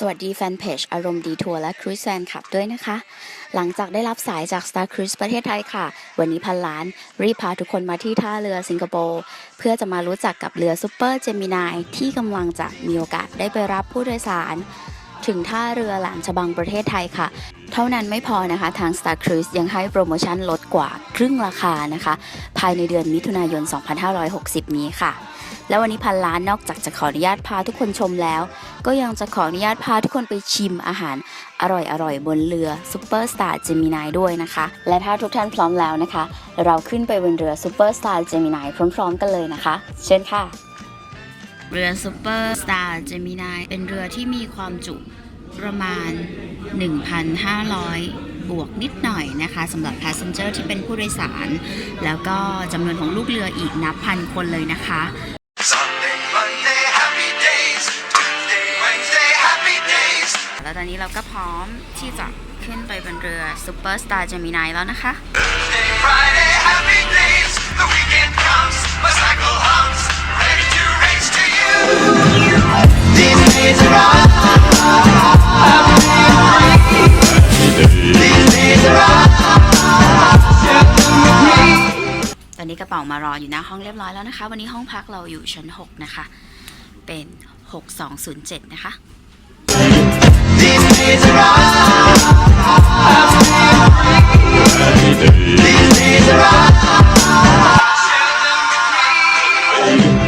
สวัสดีแฟนเพจอารมณ์ดีทัวร์และครูซแฟนคลับด้วยนะคะ หลังจากได้รับสายจาก Star Cruise ประเทศไทยค่ะ วันนี้พันล้าน รีบพาทุกคนมาที่ท่าเรือสิงคโปร์เพื่อจะมารู้จักกับเรือซูเปอร์เจมินายที่กำลังจะมีโอกาสได้ไปรับผู้โดยสาร ถึงท่าเรือหลานฉบังประเทศไทยค่ะ เท่านั้นไม่พอนะคะทาง Star Cruise ยังให้โปรโมชั่นลดกว่าครึ่งราคานะคะ ภายในเดือนมิถุนายน 2560 นี้ค่ะ แล้ววันนี้พันล้านนอกจากจะขออนุญาตพาทุกคนชมแล้ว ก็ยังจะขออนุญาตพาทุกคนไปชิมอาหารอร่อยๆ บนเรือซูเปอร์สตาร์เจมินายด้วยนะคะ และถ้าทุกท่านพร้อมแล้วนะคะ เราขึ้นไปบนเรือซูเปอร์สตาร์เจมินายพร้อม ๆ กันเลยนะคะ เชิญค่ะ เรือซูเปอร์สตาร์เจมินายเป็นเรือที่มีความจุประมาณ 1,500 บวกนิดหน่อยนะคะสำหรับ passenger ที่เป็นผู้โดยสาร แล้วก็จำนวนของลูกเรืออีกนับพันคนเลยนะคะ Sunday, Monday, happy days. Tuesday, Wednesday, happy days. แล้วตอนนี้เราก็พร้อมที่จะขึ้นไปบนเรือ Super Star Gemini แล้วนะคะ Thursday, Friday, happy days. The weekend comes, my cycle ป๋ามารออยู่หน้าห้องเรียบร้อยแล้วนะคะ วันนี้ห้องพักเราอยู่ชั้น 6 นะคะ เป็น 6207 นะคะ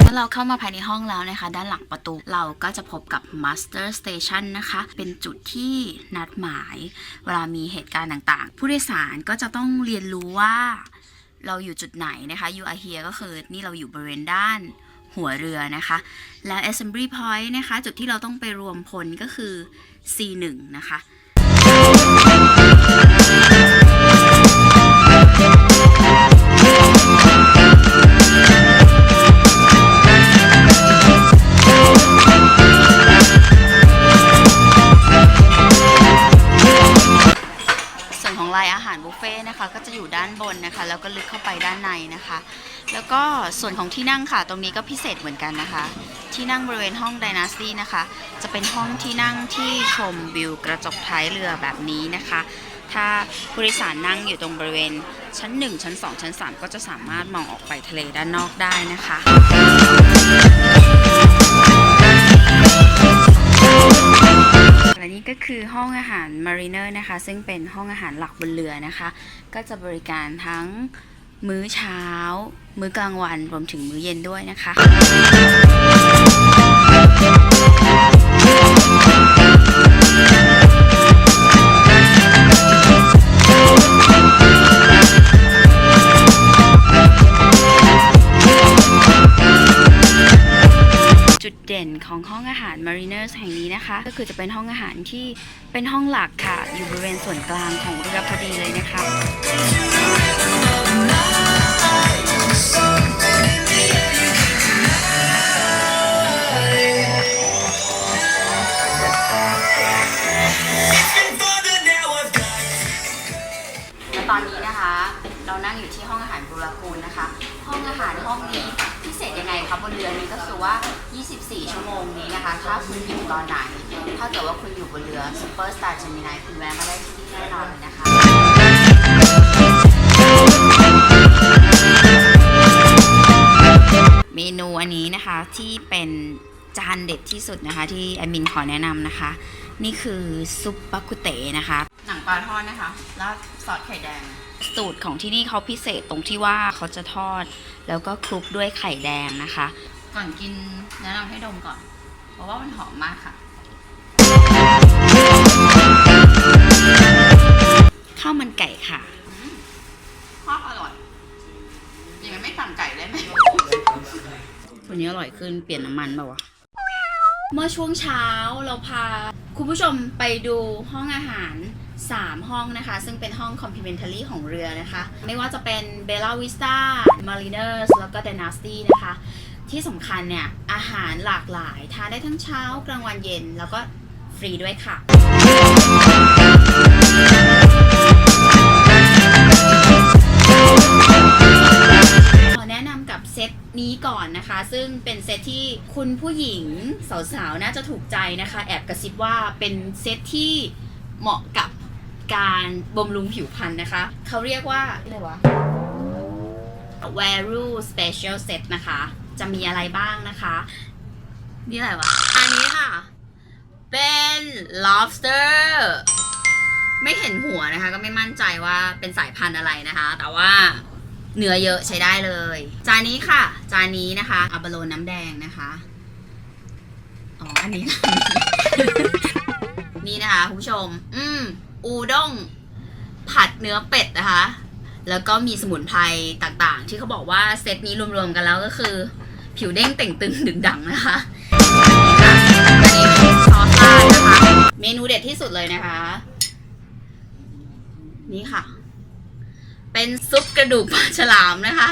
เมื่อเราเข้ามาภายในห้องแล้วนะคะ ด้านหลังประตูเราก็จะพบกับ Master Station นะคะ เป็นจุดที่นัดหมาย เวลามีเหตุการณ์ต่างๆ ผู้โดยสารก็จะต้องเรียนรู้ว่า เราอยู่จุดไหนนะคะ you are here ก็คือนี่เราอยู่บริเวณด้านหัวเรือนะคะ แล้ว assembly point นะคะ จุดที่เราต้องไปรวมพลก็คือ C1 นะคะ เฟ่นะคะก็จะอยู่ด้านบนนะคะ แล้วก็ลึกเข้าไปด้านในนะคะ แล้วก็ส่วนของที่นั่งค่ะ ตรงนี้ก็พิเศษเหมือนกันนะคะ ที่นั่งบริเวณห้อง Dynasty นะคะ จะเป็นห้องที่นั่งที่ชมวิวกระจกท้ายเรือแบบนี้นะคะ ถ้าผู้โดยสารนั่งอยู่ตรงบริเวณชั้น 1 ชั้น 2 ชั้น 3 ก็จะสามารถมองออกไปทะเลด้านนอกได้นะคะ และนี่ก็คือห้องอาหาร Mariner นะคะ ซึ่งเป็นห้องอาหารหลักบนเรือนะคะ ก็จะบริการทั้งมื้อเช้า มื้อกลางวันรวมถึงมื้อเย็นด้วยนะคะ ก็คือจะเป็นห้องอาหารที่เป็นห้องหลักค่ะ อยู่บริเวณส่วนกลางของเรือพอดีเลยนะคะและ 24 ชั่วโมงนี้นะคะ ถ้าคุณอยู่ตอนไหน ถ้าเกิดว่าคุณอยู่บนเรือ Super Star Gemini คุณแวะมาได้ที่นี่แน่นอนเลยนะคะเมนูอันนี้นะคะที่เป็นจานเด็ดที่สุดนะคะ ที่แอดมินขอแนะนำนะคะ นี่คือซุปบักกุเตนะคะ หนังปลาทอดนะคะ แล้วซอสไข่แดง สูตรของที่นี่เขาพิเศษตรงที่ว่าเขาจะทอด แล้วก็คลุกด้วยไข่แดงนะคะ ก่อนกินแนะนำให้ดมก่อน เพราะว่ามันหอมมากค่ะ ข้าวมันไก่ค่ะข้าวอร่อยยังไงไม่สั่งไก่ได้ไหมวันนี้อร่อยขึ้นเปลี่ยนน้ำมันเปล่าวะเมื่อช่วงเช้าเราพาคุณผู้ชมไปดูห้องอาหาร 3 ห้องนะคะ ซึ่งเป็นห้อง complimentary ของเรือนะคะ ไม่ว่าจะเป็น Bella Vista Mariners แล้วก็ Dynasty นะคะ ที่สำคัญเนี่ย อาหารหลากหลาย ทานได้ทั้งเช้ากลางวันเย็นแล้วก็ฟรีด้วยค่ะ ขอแนะนำกับเซตนี้ก่อนนะคะ ซึ่งเป็นเซตที่คุณผู้หญิงสาวๆ น่าจะถูกใจนะคะ แอบกระซิบว่าเป็นเซตที่เหมาะกับการบำรุงผิวพรรณนะคะ เขาเรียกว่าอะไรวะ v a r u Special Set นะคะ จะมีอะไรบ้างนะคะ นี่อะไรวะ อันนี้ค่ะ เป็น lobster ไม่เห็นหัวนะคะ ก็ไม่มั่นใจว่าเป็นสายพันธุ์อะไรนะคะ แต่ว่าเนื้อเยอะใช้ได้เลย จานนี้ค่ะ จานนี้นะคะอับโลน้ำแดงนะคะอ๋ออันนี้ นี่นะคะคุณผู้ชม อืมอูด้งผัดเนื้อเป็ดนะคะ แล้วก็มีสมุนไพรต่างๆ ที่เขาบอกว่าเซตนี้รวมๆกันแล้วก็คือ ผิวเด้งเต่งตึงดึงดังนะคะอันนี้เป็นชอต้านะคะ เมนูเด็ดที่สุดเลยนะคะ นี่ค่ะ เป็นซุปกระดูกปลาฉลามนะคะ